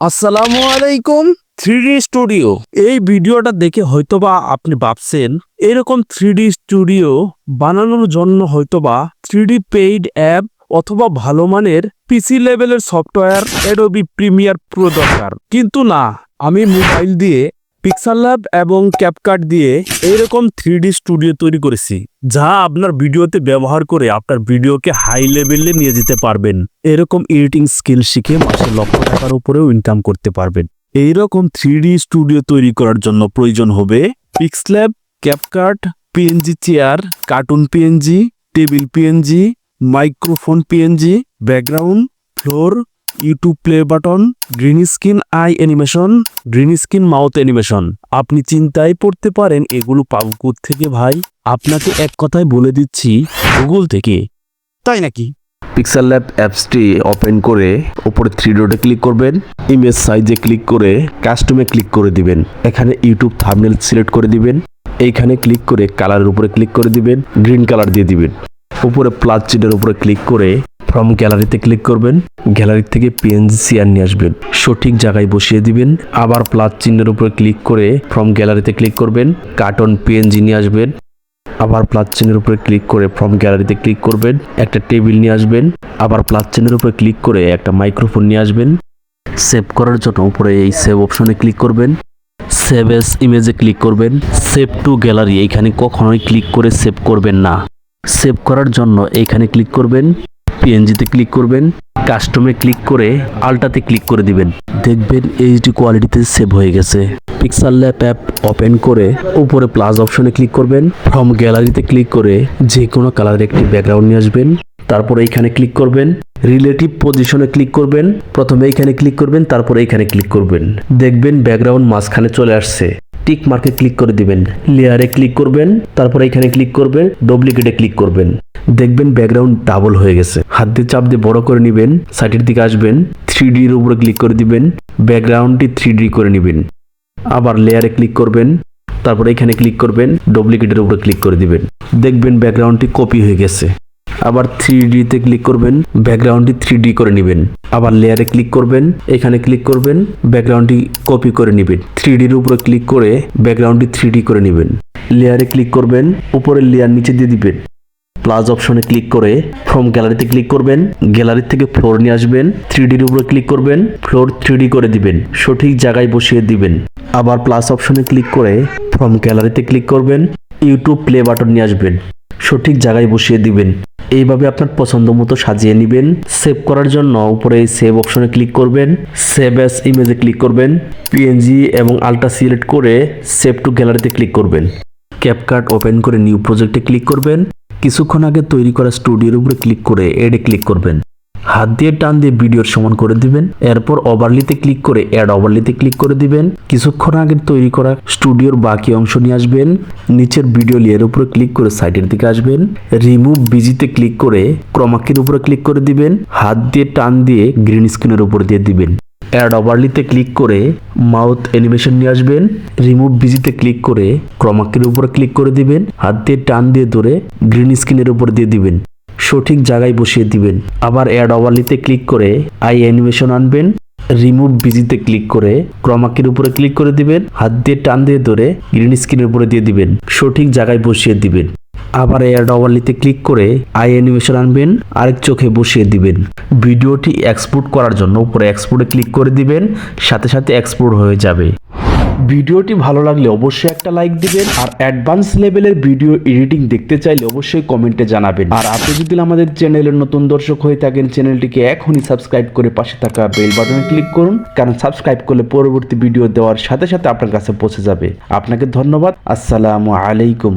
আসসালামু আলাইকুম three studio. এই ভিডিওটা দেখে হয়তোবা আপনি ভাবছেন, এরকম থ্রি স্টুডিও বানানোর জন্য হয়তোবা থ্রি পেইড অ্যাপ অথবা ভালো মানের পিসি লেভেলের সফটওয়্যার অ্যাডোবি প্রিমিয়ার প্রো দরকার। কিন্তু না, আমি মোবাইল দিয়ে পিক্সাল ল্যাব এবং ক্যাপকাট দিয়ে এইরকম থ্রি স্টুডিও তৈরি করেছি, যা আপনার ভিডিওতে ব্যবহার করে আপনার ভিডিওকে হাই লেভেলে নিয়ে যেতে পারবেন। এরকম এডিটিং স্কিল শিখে মাসে লক্ষ টাকার উপরেও ইনকাম করতে পারবেন। এইরকম থ্রি স্টুডিও তৈরি করার জন্য প্রয়োজন হবে PixelLab CapCut PNG chair cartoon PNG table PNG microphone PNG background floor YouTube play button green screen eye animation green screen mouth animation আপনি চিন্তায় পড়তে পারেন এগুলো পাবো থেকে ভাই? আপনাকে এক কথায় বলে দিচ্ছি গুগল থেকে। তাই নাকি? পিক্সেল ল্যাব অ্যাপসটি ওপেন করে উপরে থ্রি ডটে ক্লিক করবেন। ইমেজ সাইজে ক্লিক করে কাস্টমে ক্লিক করে দিবেন। এখানে ইউটিউব থাম্বনেল সিলেক্ট করে দিবেন। এইখানে ক্লিক করে কালারের উপরে ক্লিক করে দিবেন। গ্রিন কালার দিয়ে দিবেন। উপরে প্লাস চিনের উপরে ক্লিক করে ফ্রম গ্যালারিতে ক্লিক করবেন। গ্যালারি থেকে পিএনজি চেয়ার নিয়ে আসবেন। সঠিক জায়গায় বসিয়ে দিবেন। আবার প্লাস চিহ্নের উপর ক্লিক করে ফ্রম গ্যালারিতে ক্লিক করবেন। কার্টন পিএনজি নিয়ে আসবেন। আবার প্লাস চিহ্নের উপরে ক্লিক করে ফ্রম গ্যালারিতে ক্লিক করবেন। একটা টেবিল নিয়ে আসবেন। আবার প্লাস চিহ্নের উপরে ক্লিক করে একটা মাইক্রোফোন নিয়ে আসবেন। সেভ করার জন্য উপরে এই সেভ অপশনে ক্লিক করবেন। সেভ এস ইমেজে ক্লিক করবেন। সেভ টু গ্যালারি এইখানে কখনোই ক্লিক করে সেভ করবেন না। সেভ করার জন্য এইখানে ক্লিক করবেন। পিএনজিতে ক্লিক করবেন কাস্টমে ক্লিক করে আলটাতে ক্লিক করে দিবেন। দেখবেন এইচডি কোয়ালিটিতে সেভ হয়ে গেছে। পিক্সাল ল্যাব অ্যাপ ওপেন করে উপরে প্লাস অপশনে ক্লিক করবেন। ফ্রম গ্যালারিতে ক্লিক করে যে কোনো কালারের একটি ব্যাকগ্রাউন্ড নিয়ে আসবেন। তারপর এইখানে ক্লিক করবেন। রিলেটিভ পজিশনে ক্লিক করবেন। প্রথমে এইখানে ক্লিক করবেন, তারপর এইখানে ক্লিক করবেন। দেখবেন ব্যাকগ্রাউন্ড মাঝখানে চলে আসছে। টিক মার্কে ক্লিক করে দিবেন। লেয়ারে ক্লিক করবেন, তারপর এখানে ক্লিক করবেন ডুপ্লিকেটে ক্লিক করবেন। দেখবেন ব্যাকগ্রাউন্ড ডাবল হয়ে গেছে। হাত দিয়ে চাপ দিয়ে বড় করে নেবেন সাইডের দিকে আসবেন থ্রি ডির উপরে ক্লিক করে দিবেন ব্যাকগ্রাউন্ডটি থ্রি ডি করে নেবেন। আবার লেয়ারে ক্লিক করবেন, তারপর এখানে ক্লিক করবেন ডুপ্লিকেটের উপরে ক্লিক করে দিবেন। দেখবেন ব্যাকগ্রাউন্ডটি কপি হয়ে গেছে। আবার থ্রি ডিতে ক্লিক করবেন ব্যাকগ্রাউন্ডটি থ্রি ডি করে নেবেন। আবার লেয়ারে ক্লিক করবেন, এখানে ক্লিক করবেন ব্যাকগ্রাউন্ডটি কপি করে নেবেন। থ্রি ডির উপরে ক্লিক করে ব্যাকগ্রাউন্ডটি থ্রি ডি করে নেবেন। লেয়ারে ক্লিক করবেন, উপরের লেয়ার নিচে দিয়ে দিবেন। প্লাস অপশনে ক্লিক করে ফ্রম গ্যালারিতে ক্লিক করবেন গ্যালারি থেকে ফ্লোর নিয়ে আসবেন থ্রি ডির উপরে ক্লিক করবেন ফ্লোর থ্রি ডি করে দিবেন। সঠিক জায়গায় বসিয়ে দিবেন। আবার প্লাস অপশনে ক্লিক করে ফ্রম গ্যালারিতে ক্লিক করবেন ইউটিউব প্লে বাটন নিয়ে আসবেন। সঠিক জায়গায় বসিয়ে দিবেন। এইভাবে আপনার পছন্দ মতো সাজিয়ে নেবেন। সেভ করার জন্য উপরে সেভ অপশনে ক্লিক করবেন। সেভ অ্যাস ইমেজে ক্লিক করবেন। পিএনজি এবং আলট্রা সিলেক্ট করে সেভ টু গ্যালারিতে ক্লিক করবেন। ক্যাপকার্ট ওপেন করে নিউ প্রজেক্টে ক্লিক করবেন। কিছুক্ষণ আগে তৈরি করা স্টুডিওর উপরে ক্লিক করে এডে ক্লিক করবেন। হাত দিয়ে টান দিয়ে ভিডিওর সমান করে দিবেন। এরপর ওভারলিতে ক্লিক করে অ্যাড ওভারলিতে ক্লিক করে দিবেন। কিছুক্ষণ আগে তৈরি করা স্টুডিওর বাকি অংশ নিয়ে আসবেন। নিচের ভিডিও লেয়ার উপরে ক্লিক করে সাইডের দিকে আসবেন। রিমুভ বিজিতে ক্লিক করে ক্রমাকের উপরে ক্লিক করে দিবেন। হাত দিয়ে টান দিয়ে গ্রিন স্ক্রিনের উপর দিয়ে দিবেন। অ্যাড ওভারলিতে ক্লিক করে মাউথ অ্যানিমেশন নিয়ে আসবেন। রিমুভ বিজিতে ক্লিক করে ক্রমাকের উপরে ক্লিক করে দিবেন। হাত দিয়ে টান দিয়ে ধরে গ্রিন স্ক্রিনের উপর দিয়ে দিবেন। সঠিক জায়গায় বসিয়ে দিবেন। আবার অ্যাড ওভারলিতে ক্লিক করে আই অ্যানিমেশন আনবেন। রিমুভ বিজিতে ক্লিক করে ক্রমাকের উপরে ক্লিক করে দিবেন। হাত দিয়ে টান দিয়ে ধরে গ্রিন স্ক্রিনের উপরে দিয়ে দিবেন। সঠিক জায়গায় বসিয়ে দিবেন। আবার এয়ার ওভারলিতে ক্লিক করে আই অ্যানিমেশন আনবেন। আরেক চোখে বসিয়ে দিবেন। ভিডিওটি এক্সপোর্ট করার জন্য উপরে এক্সপোর্টে ক্লিক করে দিবেন। সাথে সাথে এক্সপোর্ট হয়ে যাবে। ভিডিওটি ভালো লাগলে অবশ্যই একটা লাইক দিবেন আর অ্যাডভান্স লেভেলের ভিডিও এডিটিং দেখতে চাইলে অবশ্যই কমেন্টে জানাবেন। আর আপনি যদি আমাদের চ্যানেলের নতুন দর্শক হয়ে থাকেন চ্যানেলটিকে এখনই সাবস্ক্রাইব করে পাশে থাকা বেল বাটনে ক্লিক করুন, কারণ সাবস্ক্রাইব করলে পরবর্তী ভিডিও দেওয়ার সাথে সাথে আপনার কাছে পৌঁছে যাবে। আপনাকে ধন্যবাদ, আসসালামু আলাইকুম।